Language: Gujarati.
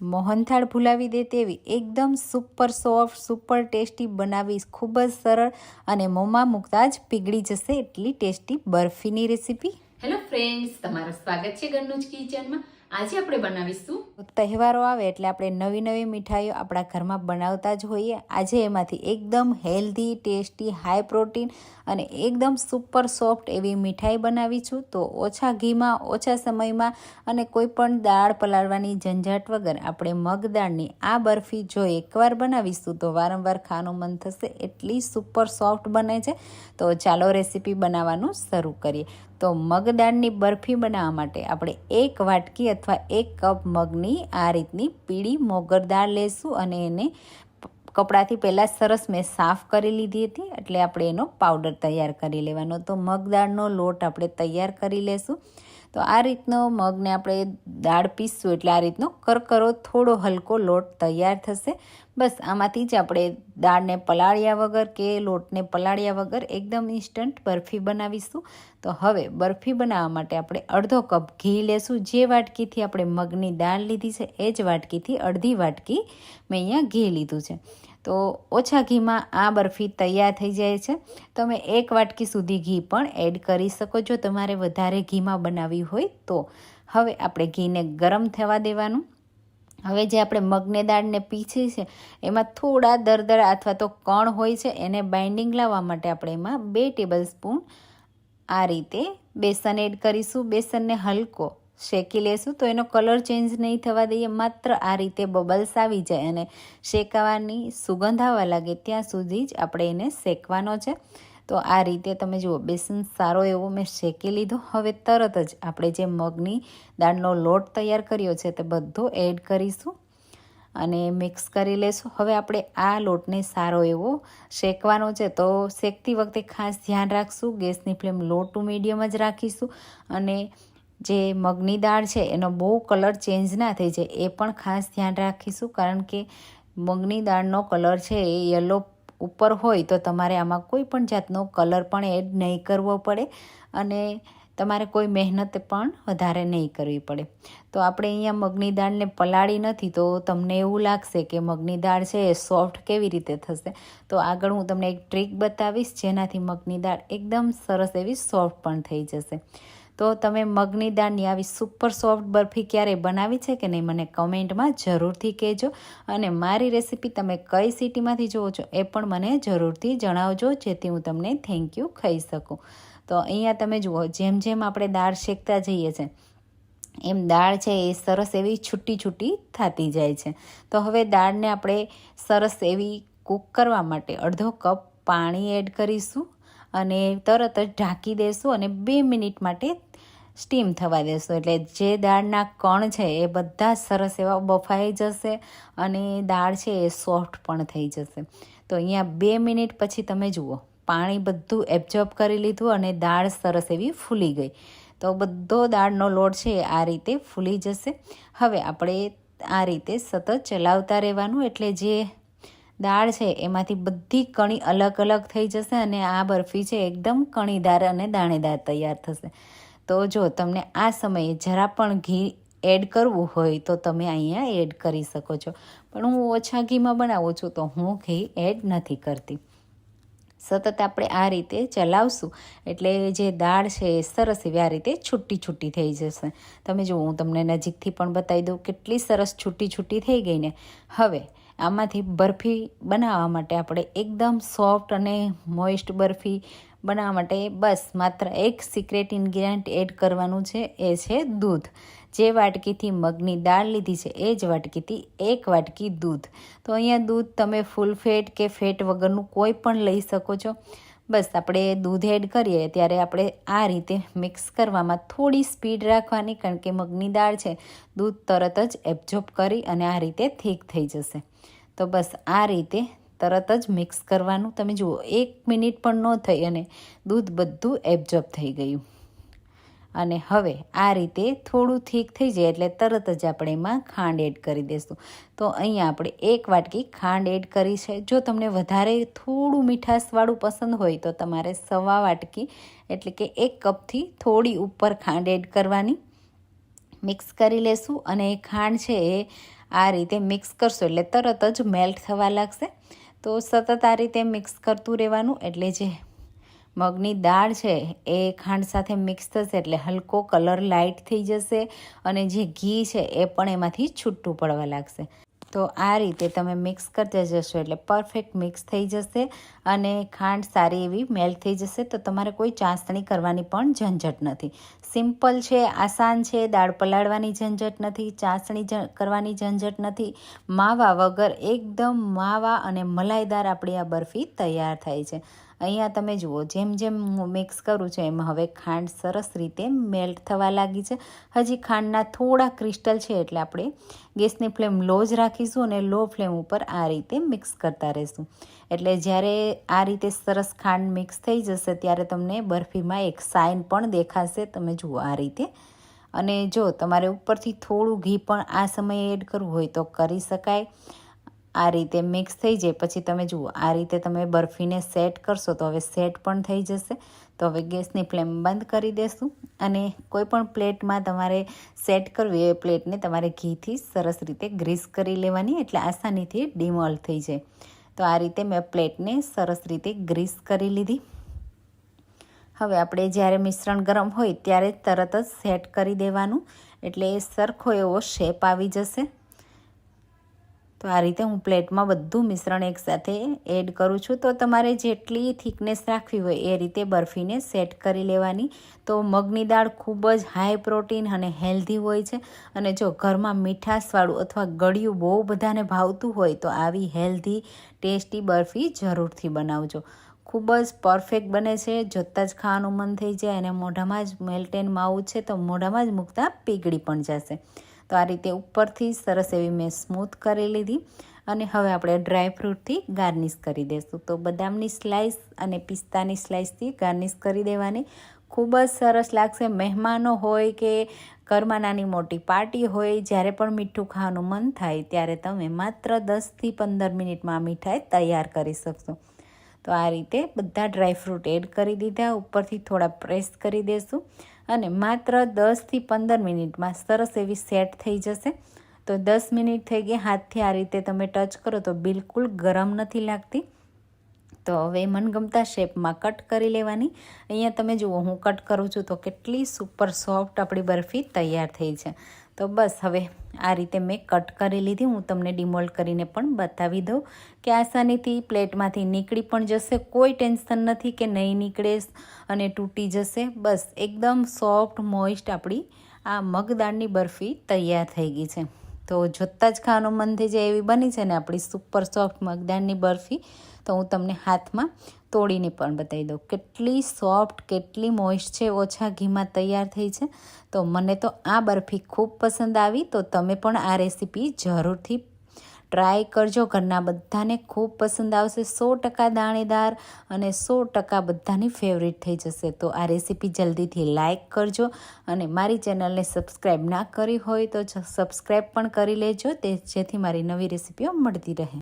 મોહનથાળ ભૂલાવી દે તેવી એકદમ સુપર સોફ્ટ સુપર ટેસ્ટી બનાવી ખૂબ જ સરળ અને મોંમાં મૂકતા જ પીગળી જશે એટલી ટેસ્ટી બરફીની રેસીપી હેલો ફ્રેન્ડ્સ તમારું સ્વાગત છે ઘરનું કિચનમાં આજે આપણે બનાવીશું તહેવારો આવે એટલે આપણે નવી નવી મીઠાઈઓ આપણા ઘરમાં બનાવતા જ હોઈએ. આજે એમાંથી એકદમ હેલ્ધી ટેસ્ટી હાઈ પ્રોટીન અને એકદમ સુપર સોફ્ટ એવી મીઠાઈ બનાવી છું. તો ઓછા ઘીમાં, ઓછા સમયમાં અને કોઈ પણ દાળ પલાળવાની ઝંઝાટ વગર આપણે મગ દાળની આ બરફી જો એકવાર બનાવીશું તો વારંવાર ખાવાનું મન થશે. એટલી સુપર સોફ્ટ બને છે. તો ચાલો રેસીપી બનાવવાનું શરૂ કરીએ. તો મગદાળની બરફી બનાવવા માટે આપણે એક વાટકી અથવા એક કપ મગની આ રીતની પીળી મોગર દાળ લેશું અને એને કપડાથી પહેલાં સરસ મેં સાફ કરી લીધી હતી એટલે આપણે એનો પાવડર તૈયાર કરી લેવાનો. તો મગદાળનો લોટ આપણે તૈયાર કરી લેશું. તો આ રીતનો મગને આપણે દાળ પીસશું એટલે આ રીતનો કરકરો થોડો હલકો લોટ તૈયાર થશે. બસ આમાંથી જ આપણે દાળને પલાળ્યા વગર કે લોટને પલાળ્યા વગર એકદમ ઇન્સ્ટન્ટ બરફી બનાવીશું. તો હવે બરફી બનાવવા માટે આપણે અડધો કપ ઘી લેશું. જે વાટકીથી આપણે મગની દાળ લીધી છે, એ જ વાટકીથી અડધી વાટકી મેં અહીંયા ઘી લીધું છે. તો ઓછા ઘીમાં આ બરફી તૈયાર થઈ જાય છે. તમે એક વાટકી સુધી ઘી પણ એડ કરી શકો જો તમારે વધારે ઘીમાં બનાવવી હોય તો. હવે આપણે ઘીને ગરમ થવા દેવાનું. હવે જે આપણે મગને દાળને પીછી છે, એમાં થોડા દરદર અથવા તો કણ હોય છે, એને બાઇન્ડિંગ લાવવા માટે આપણે એમાં બે ટેબલ સ્પૂન આ રીતે બેસન એડ કરીશું. બેસનને હલકો શેકી લેશું તો એનો કલર ચેન્જ નહીં થવા દઈએ, માત્ર આ રીતે બબલ્સ આવી જાય અને શેકાવાની સુગંધ આવવા લાગે ત્યાં સુધી જ આપણે એને શેકવાનો છે. તો આ રીતે તમે જુઓ, બેસન સારો એવો મેં શેકી લીધો. હવે તરત જ આપણે જે મગની દાળનો લોટ તૈયાર કર્યો છે તે બધો એડ કરીશું અને મિક્સ કરી લેશું. હવે આપણે આ લોટને સારો એવો શેકવાનો છે તો શેકતી વખતે ખાસ ધ્યાન રાખશું, ગેસની ફ્લેમ લો ટુ મીડિયમ જ રાખીશું અને જે મગની દાળ છે, એનો બહુ કલર ચેન્જ ના થઈ જાય. એ પણ ખાસ ધ્યાન રાખીશું, કારણ કે મગની દાળનો કલર છે, એ યલો ઉપર હોય તો તમારે આમાં કોઈ પણ જાતનો કલર પણ એડ નહીં કરવો પડે. અને તમારે કોઈ મહેનત પણ વધારે નહીં કરવી પડે. તો આપણે અહીંયા મગની દાળને પલાળી નથી, તો તમને એવું લાગશે કે મગની દાળ છે એ સોફ્ટ કેવી રીતે થશે? તો આગળ હું તમને એક ટ્રીક બતાવીશ, જેનાથી મગની દાળ એકદમ સરસ એવી સોફ્ટ પણ થઈ જશે. તો તમે મગની દાળની આવી સુપર સોફ્ટ બરફી ક્યારેય બનાવી છે કે નહીં, મને કમેન્ટમાં જરૂરથી કહેજો. અને મારી રેસીપી તમે કઈ સિટીમાંથી જુઓ છો એ પણ મને જરૂરથી જણાવજો, જેથી હું તમને થેન્ક યુ ખાઈ શકું. તો અહીંયા તમે જુઓ, જેમ જેમ આપણે દાળ શેકતા જઈએ છીએ એમ દાળ છે એ સરસ એવી છૂટી છૂટી થતી જાય છે. તો હવે દાળને આપણે સરસ એવી કૂક કરવા માટે અડધો કપ પાણી એડ કરીશું અને તરત જ ઢાંકી દઈશું અને બે મિનિટ માટે સ્ટીમ થવા દેશું. એટલે જે દાળના કણ છે એ બધા સરસ એવા બફાઈ જશે અને દાળ છે એ સોફ્ટ પણ થઈ જશે. તો અહીંયા બે મિનિટ પછી તમે જુઓ. પાણી બધું એબ્ઝોર્બ કરી લીધું અને દાળ સરસ એવી ફૂલી ગઈ. તો બધો દાળનો લોટ છે આ રીતે ફૂલી જશે. હવે આપણે આ રીતે સતત ચલાવતા રહેવાનું એટલે જે દાળ છે એમાંથી બધી કણી અલગ અલગ થઈ જશે અને આ બરફી છે એકદમ કણીદાર અને દાણેદાર તૈયાર થશે. તો જો તમને આ સમયે જરા પણ ઘી એડ કરવું હોય તો તમે અહીંયા એડ કરી શકો છો. પણ હું ઓછા ઘીમાં બનાવું છું તો હું ઘી એડ નથી કરતી. સતત આપણે આ રીતે ચલાવશું. એટલે જે દાળ છે એ સરસ એવી આ રીતે છૂટી છૂટી થઈ જશે. તમે જુઓ, હું તમને નજીકથી પણ બતાવી દઉં, કેટલી સરસ છૂટી છૂટી થઈ ગઈ ને. હવે, આમાંથી બરફી બનાવવા માટે આપણે એકદમ સોફ્ટ અને મોઇસ્ટ બરફી બનાવવા માટે બસ માત્ર એક સિક્રેટ ઇન્ગ્રીડિયન્ટ એડ કરવાનું છે, એ છે દૂધ. જે વાટકીથી મગની દાળ લીધી છે, એ જ વાટકીથી એક વાટકી દૂધ. તો અહીંયા દૂધ તમે ફૂલ ફેટ કે ફેટ વગરનું કોઈ પણ લઈ શકો છો. બસ આપણે દૂધ એડ કરીએ, ત્યારે આપણે આ રીતે મિક્સ કરવામાં થોડી સ્પીડ રાખવાની, કારણ કે મગની દાળ છે, દૂધ તરત જ એબ્ઝોર્બ કરી અને આ રીતે થીક થઈ જશે. તો બસ આ રીતે તરત જ મિક્સ કરવાનું. તમે જુઓ, એક મિનિટ પણ ન થઈ અને દૂધ બધું એબ્ઝોર્બ થઈ ગયું. અને હવે આ રીતે થોડું થીક થઈ જાય એટલે તરત જ આપણે એમાં ખાંડ એડ કરી દઈશું તો અહીંયા આપણે એક વાટકી ખાંડ એડ કરી છે. જો તમને વધારે થોડું મીઠાશવાળું પસંદ હોય તો તમારે સવા વાટકી એટલે કે એક કપથી થોડી ઉપર ખાંડ એડ કરવાની મિક્સ કરી લેશું અને એ ખાંડ છે એ આ રીતે મિક્સ કરશો એટલે તરત જ મેલ્ટ થવા લાગશે. તો સતત આ રીતે મિક્સ કરતું રહેવાનું એટલે જે મગની દાળ છે એ ખાંડ સાથે મિક્સ થશે એટલે હલકો કલર લાઇટ થઈ જશે અને જે ઘી છે એ પણ એમાંથી છૂટું પડવા લાગશે. તો આ રીતે તમે મિક્સ કરતા જશો એટલે પરફેક્ટ મિક્સ થઈ જશે અને ખાંડ સારી એવી મેલ્ટ થઈ જશે તો તમારે કોઈ ચાસણી કરવાની પણ ઝંઝટ નથી. સિમ્પલ છે, આસાન છે, દાળ પલાળવાની ઝંઝટ નથી, ચાસણી કરવાની ઝંઝટ નથી. માવા વગર એકદમ માવા અને મલાઈદાર આપણી આ બરફી તૈયાર થાય છે. અહીંયા તમે જુઓ, જેમ જેમ હું મિક્સ કરું છું, એમ હવે ખાંડ સરસ રીતે મેલ્ટ થવા લાગી છે. હજી ખાંડના થોડા ક્રિસ્ટલ છે એટલે આપણે ગેસની ફ્લેમ લો જ રાખીશું અને લો ફ્લેમ ઉપર આ રીતે મિક્સ કરતા રહીશું. એટલે જ્યારે આ રીતે સરસ ખાંડ મિક્સ થઈ જશે, ત્યારે તમને બરફીમાં એક સાઇન પણ દેખાશે. તમે જુઓ આ રીતે. અને જો તમારે ઉપરથી થોડું ઘી પણ આ સમયે એડ કરવું હોય તો કરી શકાય. આ રીતે મિક્સ થઈ જાય. પછી તમે જુઓ, આ રીતે તમે બરફીને સેટ કરશો તો હવે સેટ પણ થઈ જશે. તો હવે ગેસની ફ્લેમ બંધ કરી દેશું અને કોઈ પણ પ્લેટમાં તમારે સેટ કરવી એ પ્લેટને તમારે ઘીથી સરસ રીતે ગ્રીસ કરી લેવાની, એટલે આસાનીથી ડિમોલ થઈ જાય. તો આ રીતે મેં પ્લેટને સરસ રીતે ગ્રીસ કરી લીધી. હવે આપણે જ્યારે મિશ્રણ ગરમ હોય ત્યારે તરત જ સેટ કરી દેવાનું, એટલે સરખો એવો શેપ આવી જશે. તો આ રીતે હું પ્લેટમાં બધું મિશ્રણ એકસાથે એડ કરું છું. તો તમારે જેટલી થિકનેસ રાખવી હોય એ રીતે બરફીને સેટ કરી લેવાની. તો મગની દાળ ખૂબ જ હાઈ પ્રોટીન અને હેલ્ધી હોય છે. અને જો ઘરમાં મીઠાશવાળું અથવા ગળ્યું બહુ બધાને ભાવતું હોય તો આવી હેલ્ધી ટેસ્ટી બરફી જરૂરથી બનાવજો. ખૂબ જ પરફેક્ટ બને છે. જોતાં જ ખાવાનું મન થઈ જાય અને મોઢામાં જ મેલ્ટેન માવું છે તો મોઢામાં જ મૂકતા પીગળી પણ જશે. તો આ રીતે ઉપરથી સરસ એવી મેં સ્મૂથ કરી લીધી અને હવે આપણે ડ્રાય ફ્રૂટથી ગાર્નિશ કરી દઈશું તો બદામની સ્લાઇસ અને પિસ્તાની સ્લાઇસથી ગાર્નિશ કરી દેવાની. ખૂબ જ સરસ લાગશે. મહેમાનો હોય કે ઘરમાં નાની મોટી પાર્ટી હોય, જ્યારે પણ મીઠું ખાવાનું મન થાય, ત્યારે તમે માત્ર દસથી પંદર મિનિટમાં મીઠાઈ તૈયાર કરી શકશો. તો આ રીતે બધા ડ્રાયફ્રૂટ એડ કરી દીધા. ઉપરથી થોડા પ્રેસ કરી દેશું. અને માત્ર દસથી પંદર મિનિટમાં સરસ એવી સેટ થઈ જશે. તો દસ મિનિટ થઈ ગઈ, હાથથી આ રીતે તમે ટચ કરો તો બિલકુલ ગરમ નથી લાગતી. તો હવે મનગમતા શેપમાં કટ કરી લેવાની. અહીંયા તમે જુઓ, હું કટ કરું છું તો કેટલી સુપર સોફ્ટ આપણી બરફી તૈયાર થઈ છે. તો બસ હવે આ રીતે મેં કટ કરી લીધી. હું તમને ડિમોલ્ડ કરીને પણ બતાવી દઉં કે આસાનીથી પ્લેટમાંથી નીકળી પણ જશે. કોઈ ટેન્શન નથી કે નહીં નીકળે અને તૂટી જશે. બસ, એકદમ સોફ્ટ, મોઇસ્ટ આપણી આ મગદાળની બરફી તૈયાર થઈ ગઈ છે. તો જોતાં જ ખાવાનું મન થઈ જાય એવી બની છે ને આપણી સુપર સોફ્ટ મગદાનની બરફી. તો હું તમને હાથમાં તોડીને પણ બતાવી દઉં. કેટલી સોફ્ટ કેટલી મોઇસ્ટ છે, ઓછા ઘીમાં તૈયાર થઈ છે. તો મને તો આ બરફી ખૂબ પસંદ આવી. તો તમે પણ આ રેસીપી જરૂરથી ટ્રાય કરજો. ઘરના બધાને ખૂબ પસંદ આવશે. સો ટકા દાણેદાર અને સો ટકા બધાની ફેવરિટ થઈ જશે. તો આ રેસીપી જલ્દીથી લાઇક કરજો અને મારી ચેનલને સબસ્ક્રાઈબ ના કરી હોય તો સબસ્ક્રાઈબ પણ કરી લેજો. તે જેથી મારી નવી રેસીપીઓ મળતી રહે.